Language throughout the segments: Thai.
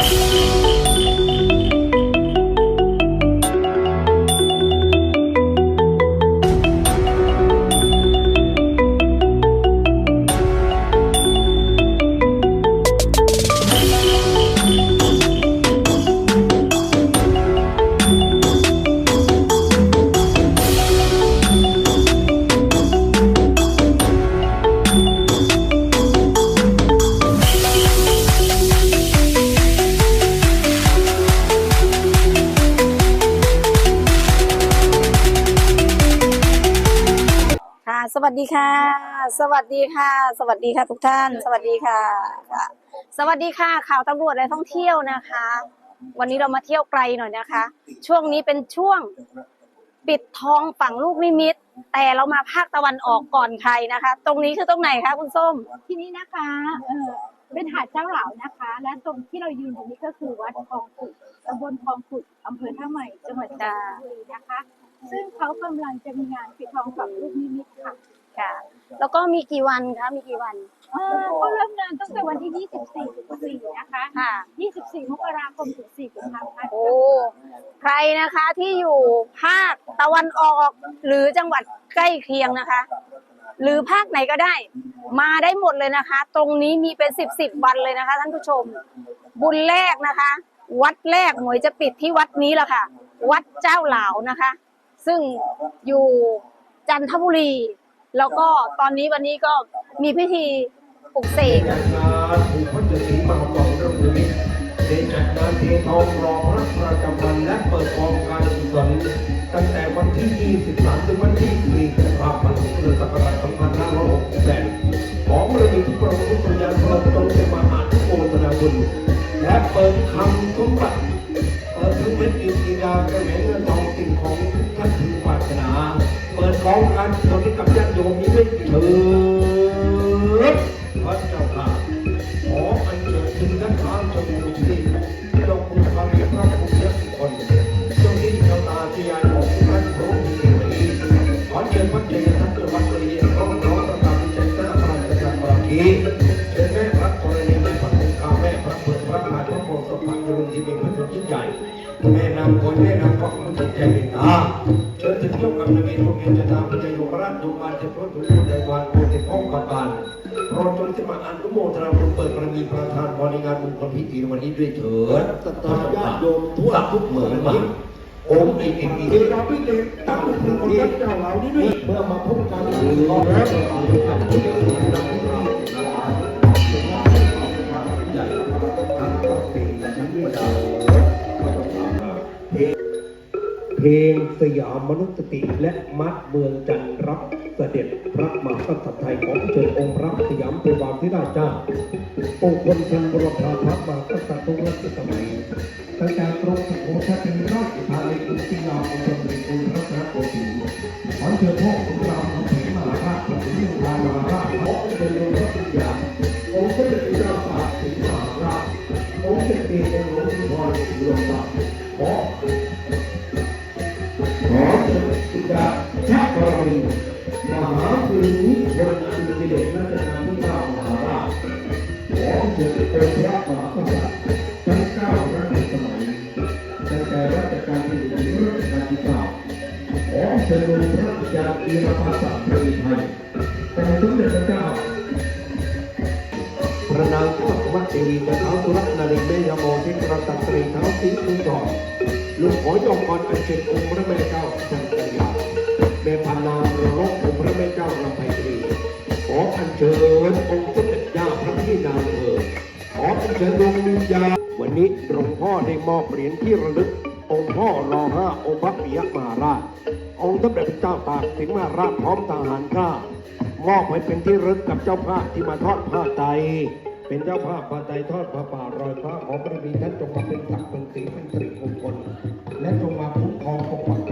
ค่ะ สวัสดีค่ะ สวัสดีค่ะ สวัสดีค่ะทุกท่าน สวัสดีค่ะค่ะ สวัสดีค่ะ ข่าวตำรวจและท่องเที่ยวนะคะ วันนี้เรามาเที่ยวไกลหน่อยนะคะ ช่วงนี้เป็นช่วงปิดทองฝั่งลูกนิมิต แต่เรามาภาคตะวันออกก่อนใครนะคะ ตรงนี้คือตรงไหนคะคุณส้ม ที่นี้นะคะเออเป็นหาดเจ้าเหล่านะคะ และตรงที่เรายืนอยู่นี้ก็คือวัดคลองขุดตำบลคลองขุดอำเภอท่าใหม่จังหวัดจันทบุรีนะคะ ซึ่งเขากำลังจะมีงานปิดทองฝังลูกนิมิตค่ะค่ะ แล้วก็มีกี่วันคะ มีกี่วันเออเขาเริ่มงานตั้งแต่วันที่ 24ถึง4นะคะ ค่ะ 24 มกราคมถึง4กุมภาพันธ์โอ้ ใครนะคะที่อยู่ภาคตะวันออก หรือจังหวัดใกล้เคียงนะคะ หรือภาคไหนก็ได้ มาได้หมดเลยนะคะ ตรงนี้มีเป็นสิบสิบวันเลยนะคะท่านผู้ชม บุญแรกนะคะ วัดแรกหมวยจะปิดที่วัดนี้แหละค่ะ วัดเจ้าหลาวนะคะ ซึ่งอยู่จันทบุรี แล้วก็ตอนนี้วันนี้ก็มีพิธีปลุกเสกถูกพันจะสีมาบอเรื่องนี้ได้จัดงานเททองรอพระประจำวันและเปิดกองการกุศลตั้งแต่วันที่ 23 ถึงวันที่4กุมภาพันธ์พุทธศักราช2568ของเรามีทุกประมุขยานพระตรงจะมาอ่านโอตนาบุญและเปิดคำสมบัติ เปิดทุกเม็ดดินกีฬากระเหม็นเงินทองสิ่งของทุกท่านถึงปรารถนา เปิดของการกุศลให้กับญาติโยมนี้ด้วยเถิด จิตใจเป็นตาเชิญถึงยกกำลังในพวกเงินจะตามพระเจ้าอยู่ราชดุมาจะพ้นทุกข์ในวันโปรติพ้องกับปานโปรดจงจะมาอนุโมทนาบุญเปิดบารมีประธานบริงานบุญคนพิธีวันนี้ด้วยเถิดศรัทธาญาติโยมทั่วทุกเหมืองบ้านองค์เอกเอกเอกเราพิเศษตั้งเป็นคนรักเจ้าเหล่านี้ด้วยเมื่อมาพบกันหรือว่าแล้วกั เพลงสยามมนุษย์สติและมัดเมืองจันทร์รับเสด็จพระมหากษัตริย์ไทยของเชิญองค์พระสยามเทวาธิราชเจ้าองค์คนเป็นบรมพระพระมหากษัตริย์ทุกรัชสมัยตั้งแต่กรมสุโขทัยเป็นราชธานีอุทิยาองค์สมเด็จองค์พระพระโกศลขอเชิญพ่อของเราของเถรมหาราชพระสิงห์รามหาราชขอเป็นองค์พระสยามองค์เด็จพระเจ้าตากสินมหาราชองค์เสด็จเององค์หลวงพ่อหลวงตา รมีมหาภูมิพลอันเป็นเดชรัชกาลที่เก้ามหาราชขอเชิญอพระมหากษัตริย์ทั้งเก้ารัชสมัยตั้งแต่รัชกาลที่หนึ่งถึงรัชกาลที่เก้าขอเชิญองค์พระยาวีรภาษาไทยไทยแต่สมเด็จพระเจ้าพระนางทอดวัดเจดีย์กับเท้าสุรัตนารีเมยโมที่กระตัตรีเท้าสีคุจรลูกขอยอมกรอัญเชิญองค์พระแม่เจ้าจันท อัญเชิญองค์สมเด็จย่าพระพี่นางเถิดขออัญเชิญดวงวิญญาณวันนี้หลวงพ่อได้มอบเหรียญที่ระลึก องค์พ่อรอห้าองค์พระปิยมหาราช องค์สมเด็จพระเจ้าตากสินมหาราชพร้อมทหารข้ามอบให้เป็นที่ระลึกกับเจ้าภาพที่มาทอดผ้าไตรเป็นเจ้าภาพผ้าไตรทอดผ้าป่ารอยฟ้าขอพระบิดาท่านจงมาเป็นศักดิ์เป็นสีเป็นสิริมงคลและจงมาคุ้มครองปกปัก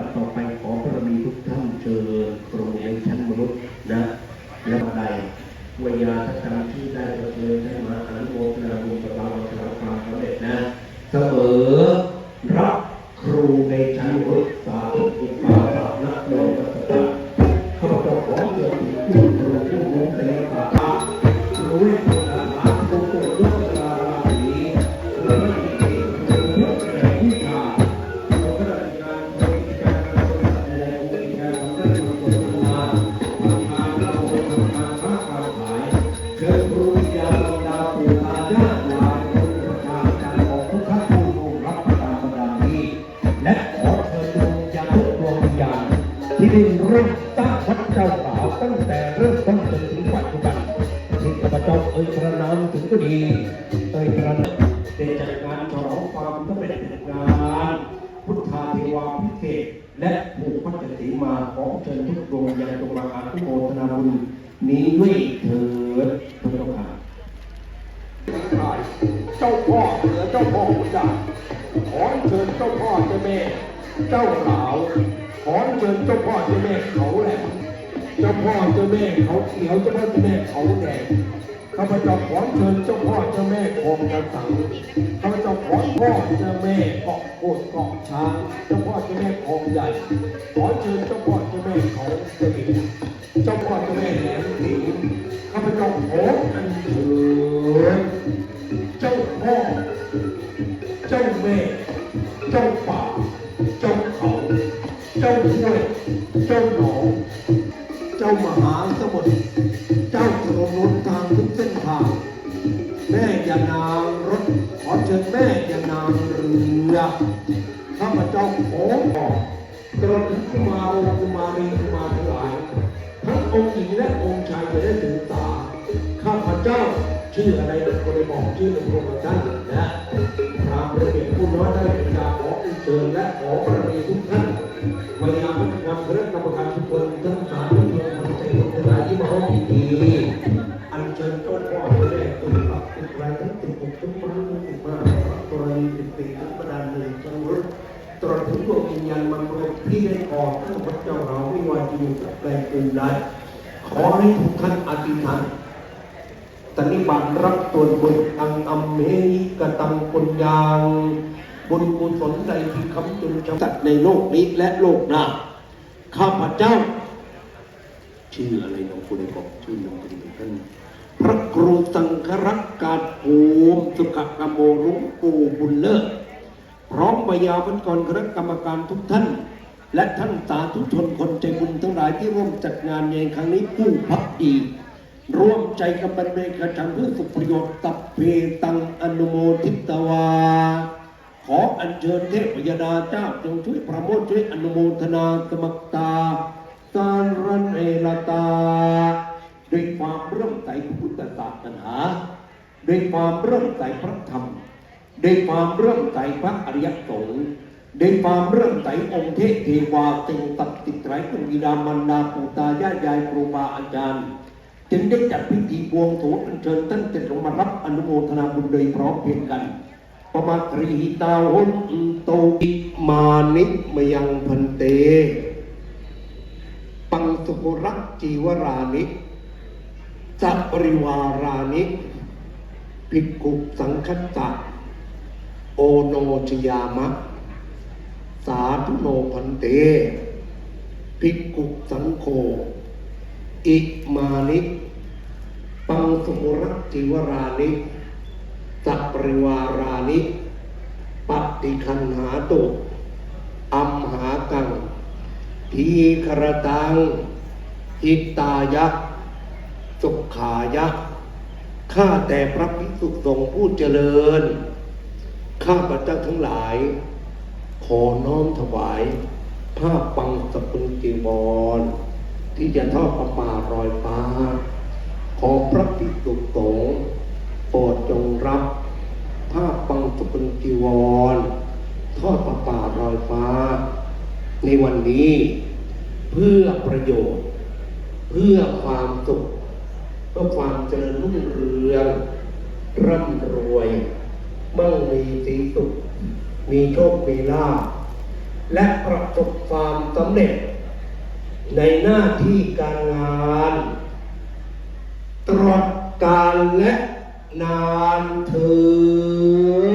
ดับต่อไปขอพระมีทุกท่านเชิญ ตั้งแต่เริ่มต้นจนถึงปัจจุบันที่ข้าพเจ้าเอ่ยพระนามถึงก็ดีเอ่ยพระนามได้จัดงานฉลองความสำเร็จงานพุทธาเทวาพิเศษและผูกพัชสีมาของเชิญทุกดวงยังจงมาอาทุกโมทนาบุญนี้ด้วยเถิดพระเจ้าค่ะเจ้าพ่อเหนือเจ้าพ่อขุนดาขอเชิญเจ้าพ่อเจ้าแม่เจ้าสาวขอเชิญเจ้าพ่อเจ้าแม่เขาแหลม เจ้าพ่อเจ้าแม่เขาเขียวเจ้าพ่อเจ้าแม่เขาแดงข้าพเจ้าขอเชิญเจ้าพ่อเจ้าแม่คงกระสังข้าพเจ้าขอพ่อเจ้าแม่เกาะโคดเกาะช้างเจ้าพ่อเจ้าแม่คงใหญ่ขอเชิญเจ้าพ่อเจ้าแม่เขาเสด็จเจ้าพ่อเจ้าแม่แหลมสิงข้าพเจ้าขออันเชิ ชื่อหนึ่งของท่านและตามระเบียบผู้น้อยได้เป็นการขอเชิญและขอบารมีทุกท่านพยายามทำคณะกรรมการทุกคนทั้งสามทุกคนทั้งใจคนทั้งหลายที่มาร่วมพิธีอัญเชิญเจ้าพ่อเจ้าแม่ตุลปักติดไรทั้งติดหกทั้งมันทั้งติดมากกรณีติดตีทั้งประดานเลยทั้งรถตลอดถึงดวงวิญญาณมันรวที่ได้ออกข้าพระเจ้าเราไม่ว่าจะอยู่กับแปลงอื่นใดขอให้ทุกท่านอธิษฐาน นิบัติรับส่วนบุญอังอัมเมหิกตังปุญญางบุญกุศลใดที่คำจุนจำกัดในโลกนี้และโลกหน้าข้าพเจ้า ชื่ออะไรน้องคุณบอกชื่อน้องคุณท่านพระครูสังฆรักการภูมิสุขกมโมหลุงปู่บุญเลิศพร้อมบยาพันกรคณะกรรมการทุกท่าน และท่านสาธุชนคนใจบุญทั้งหลายที่ร่วมจัดงานในครั้งนี้ผู้พักดี ร่วมใจกันบรรเลงกระชังเพื่อสุขประโยชน์ตับเพตังอนุโมทิตวา ขออัญเชิญเทพยดาเจ้าจงช่วยประโมทช่วยอนุโมทนาสมัคตาสารนเอลตา ด้วยความเริ่อมใสพุทธศาสนา ด้วยความเริ่อมใสพระธรรม ด้วยความเริ่อมใสพระอริยสงฆ์ด้วยความเริ่อมใสองค์เทพเทวาติงตักติไตรคุณบิดามารดาปู่ตายายยายครูบาอาจารย์ จึงได้จัดพิธีบวงสรวงอัญเชิญท่านเจ็ดลงมารับอนุโมทนาบุญโดยพร้อมเพรียงกันปมาตรีตาหุนโตอิมานิมยังพันเต ปังสุภรักจีวรานิสัปริวารานิภิกขุสังคัสสะโอโนชยามะ สาธุโนพันเตภิกขุสังโฆอิมานิ ปังสุรักจีวรานิสัปริวารานิปฏิคันหาตุอัมหากังทีครตังอิตายะ สุขายะ ข้าแต่พระภิกษุสงฆ์ผู้เจริญ ข้าพเจ้าทั้งหลาย ขอน้อมถวายผ้าปังสกุลจีวรที่จะทอดประปารอยฟ้า ขอพระภิกษุสงฆ์โปรดจงรับผ้าปังสกุลจีวร ทอดประปารอยฟ้า ในวันนี้ เพื่อประโยชน์ เพื่อความสุขเพื่อความเจริญรุ่งเรือง ร่ำรวยมั่งมีสีสุข มีโชค มีลาภและประสบความสำเร็จ ในหน้าที่การงาน ตลอดกาลและนานเทิ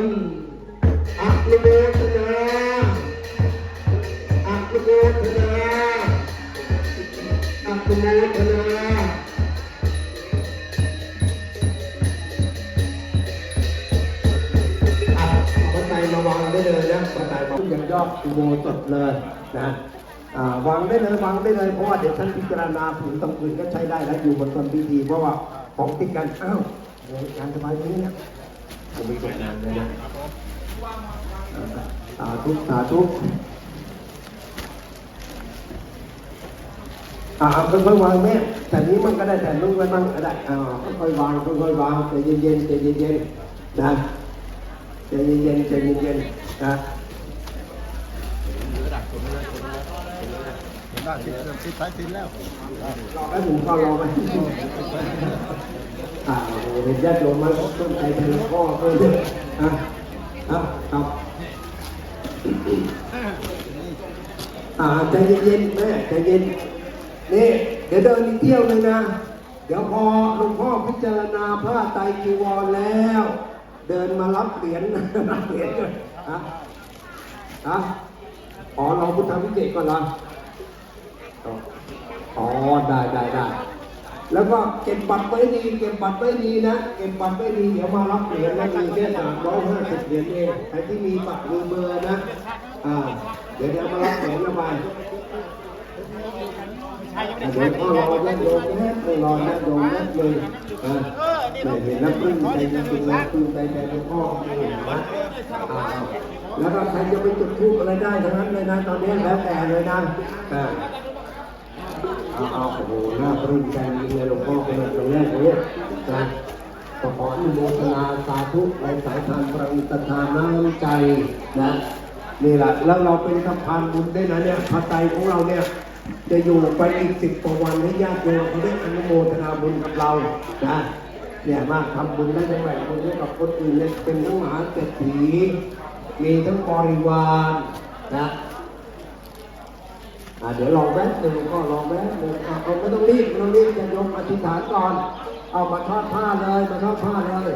นอักโมทนาอักโมทนาอักโมทนาอะเอาบันไดมาวางได้เลยนะบันไดมาขึ้นยันยอดอุโบสถเลยนะ วางได้เลยวางได้เลยเพราะว่าเดี๋ยวท่านพิจารณาผืนตำคืนก็ใช้ได้แล้วอยู่บนต้นพิธีเพราะว่าของติดกันอ้าวเดี๋ยวงานสบายตรงนี้เนี่ยผมมีตกงานเลยนะสาธุสาธุอ่าค่อยๆวางแม่แต่นี้มันก็ได้แต่นู้นไว้บ้างก็ได้อ่าค่อยๆวางค่อยๆวางใจเย็นๆใจเย็นๆนะใจเย็นๆใจเย็นๆนะ ได้ติดติดสายติดแล้วรอแป๊บหนึ่งก็รอไปอ่าโอ้โหเห็นญาติโยมมาต้นใจเป็นพ่อเพื่อนอะครับครับอ่าใจเย็นๆแม่ใจเย็นนี่เดี๋ยวเดินอีเที่ยวเลยนะ เดี๋ยวพอหลวงพ่อพิจารณาผ้าไตรจีวรแล้ว เดินมารับเหรียญรับเหรียญเลยฮะฮะอ๋อเราพุทธวิเศษก่อนเห รออ๋อได้ได้ได้แล้วก็เก็บบัตรไว้ดีเก็บบัตรไว้ดีนะเก็บบัตรไว้ดีเดี๋ยวมารับเหรียญนะมีแค่สามร้อยห้าสิบเหรียญเองใครที่มีบัตรมีเบอร์นะอ่าเดี๋ยวเดี๋ยวมารับเหรียญละบาทเดี๋ยวพ่อรอญาติโยมนะไม่รอญาติโยมนะเลยอ่าเห็นแล้วปลื้มใจจริงๆนะปลื้มใจแทนหลวงพ่อจริงๆนะอ่าแล้วก็ใครจะไปจุดธูปอะไรได้ทั้งนั้นเลยนะตอนนี้แล้วแต่เลยนะอ่า เอาเอาโอ้โหน้าปลื้มใจจริงเลยหลวงพ่อเป็นตรงแรกเลยนะก็ขออนุโมทนาสาธุในสายทานประอิตทานน้ำใจนะนี่แหละแล้วเราเป็นสะพานบุญได้นะเนี่ยพระใจของเราเนี่ยจะอยู่ไปอีกสิบกว่าวันให้ญาติโยมเขาได้อนุโมทนาบุญกับเรานะเนี่ยมาทำบุญได้ทั้งแบ่งบุญให้กับคนอื่นเนี่ยเป็นทั้งมหาเศรษฐีมีทั้งบริวารนะ เดี๋ยวลองแวะหนึ่งก็ลองแวะหนึ่งอะเอาไม่ต้องรีบไม่ต้องรีบจะยกอธิษฐานก่อน เอามาทอดผ้าเลยมาทอดผ้าเลย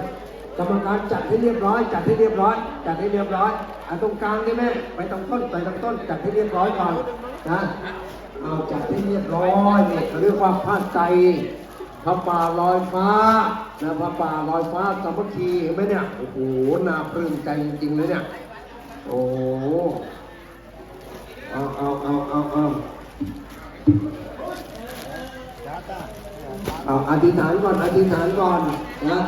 กรรมการจัดให้เรียบร้อย จัดให้เรียบร้อย จัดให้เรียบร้อยอะตรงกลางนี่แม่ไปตรงต้นไปตรงต้น จัดให้เรียบร้อยก่อนนะเอาจัดให้เรียบร้อยนี่เขาเรียกว่าผ้าใจพระป่าลอยฟ้านะพระป่าลอยฟ้าสามัคคีเห็นไหมเนี่ยโอ้โหน่าปลื้มใจจริงๆเลยเนี่ยโอ้ เอาอธิษฐานก่อนอธิษฐานก่อนนะ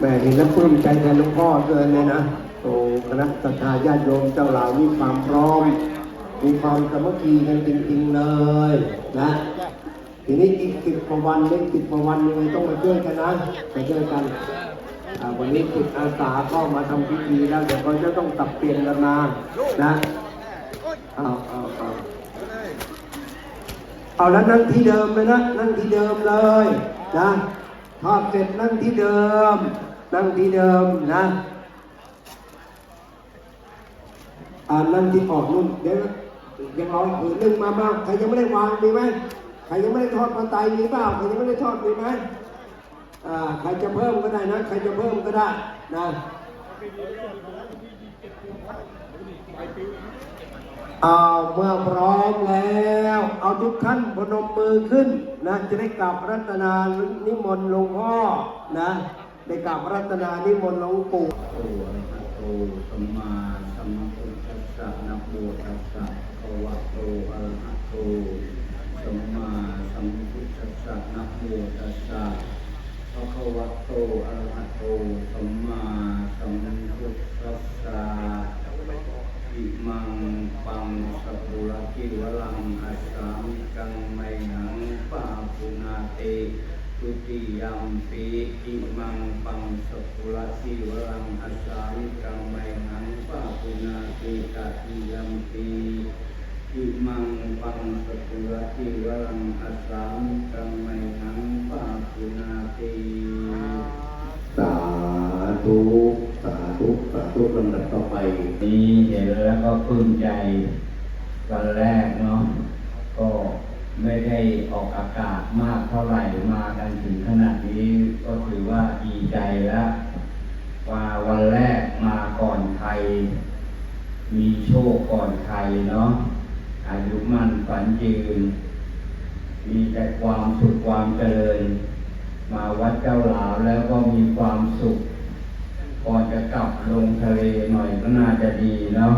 แม่นี่แล้วปลื้มใจแทนหลวงพ่อเกินเลยนะโอ้คณะสัตยาญาติโยมเจ้าเหล่ามีความพร้อม มีความสามัคคีกันจริงๆเลยนะทีนี้อีกสิบกว่าวันเล่นสิบกว่าวันยังไงต้องมาช่วยกันนะมาช่วยกันวันนี้จิตอาสาก็มาทำพิธีแล้วเดี๋ยวก็จะต้องตับเปลี่ยนกันมานะ เอาเอาเอาเอาแล้วนั่งที่เดิมเลยนะ นั่งที่เดิมเลยนะทอดเสร็จนั่งที่เดิม นั่งที่เดิมนะอ่านั่งที่ออกนู่นเดี๋ยวยังรออีกผืนหนึ่งมามาใครยังไม่ได้วางมีไหมใครยังไม่ได้ทอดปลาไตมีเปล่าใครยังไม่ได้ทอดมีไหมอ่าใครจะเพิ่มก็ได้นะ ใครจะเพิ่มก็ได้นะ เอาเมื่อพร้อมแล้ว เอาทุกท่านพนมมือขึ้นนะจะได้กราบรัตนานิมนต์หลวงพ่อนะได้กราบรัตนานิมนต์หลวงปู่โอะระหะโตสัมมาสัมพุทธัสสะนะโมตัสสะภะวะโตอะระหะโตสัมมาสัมพุทธัสสะนะโมตัสสะะคะวะโตอะระหะโตสัมมาสัมพุทธัสสะอิมังปังสะปุรกิวลังอัสสามิกังไมหังปาปุนาเตทุติยมปีอิมังปังสกุลสิวรังอัสสามิกังไมหังปะปุนาติตติยมปี อิมังปังสกุลสิวรังอัสสามิกังไมหังปะปุนาติสาธุสาธุสาธุลำดับต่อไป นี้เห็นแล้วก็ปลื้มใจวันแรกเนาะก็ไม่ได้ออกอากาศมากเท่าไหร่มากันถึงขนาดนี้ก็ถือว่าดีใจแล้วว่าวันแรกมาก่อนใคร มีโชคก่อนใครเนาะ อายุมั่นฝันยืน มีแต่ความสุขความเจริญ มาวัดเจ้าหลาวแล้วก็มีความสุขก่อนจะกลับลงทะเลหน่อยก็น่าจะดีเนาะ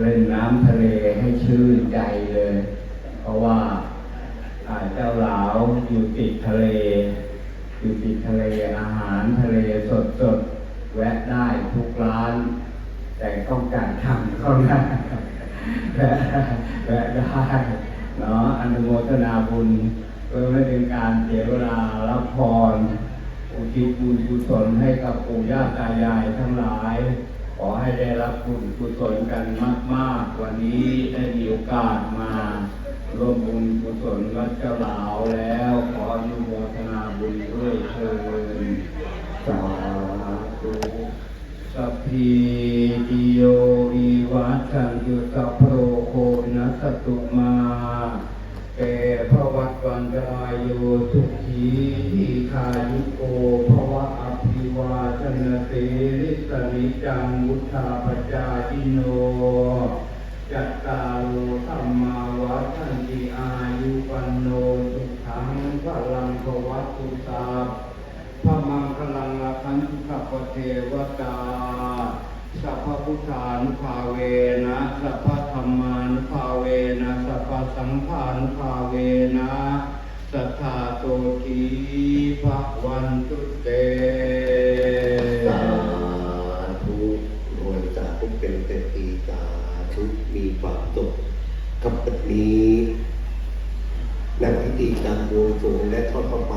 เล่นน้ำทะเลให้ชื่นใจเลย เพราะว่าเจ้าหลาวอยู่ติดทะเล อยู่ติดทะเลอาหารทะเลสดสดแวะได้ทุกร้าน แต่ต้องการทำเข้าได้ แวะแวะได้เนาะอนุโมทนาบุญเพื่อไม่เป็นการเสียเวลารับพรอุทิศบุญกุศลให้กับปู่ย่าตายายทั้งหลาย ขอให้ได้รับบุญกุศลกันมาก ๆ วันนี้ได้มีโอกาสมาร่วมบุญกุศลวัดเจ้าหลาวแล้ว ขออนุโมทนาบุญด้วยเชิญสาธุสัพพิโย วิวัชชันตุสัพโรโคนัสตุมาเอภวัตวันจายุทุขีทีขายุโกภวะอภิวาชนเตริสนิจังวุธาปจายิโนจัตตารุธรรมาวัฏันติอายุวันโนสุขังพลังภวัตุสาพระมังคลังละคันตุขปเทวตา สัพพพุทธานุภาเวนะสัพพธรรมานุภาเวนะสัพพสังฆานุภาเวนะสัทธาโตทีภะวันตุเตสาธุรวยสาธุเป็นเศรษฐีสาธุมีความสุขกับวันนี้นักพิธีการบวงสรวงและทอดพระป่า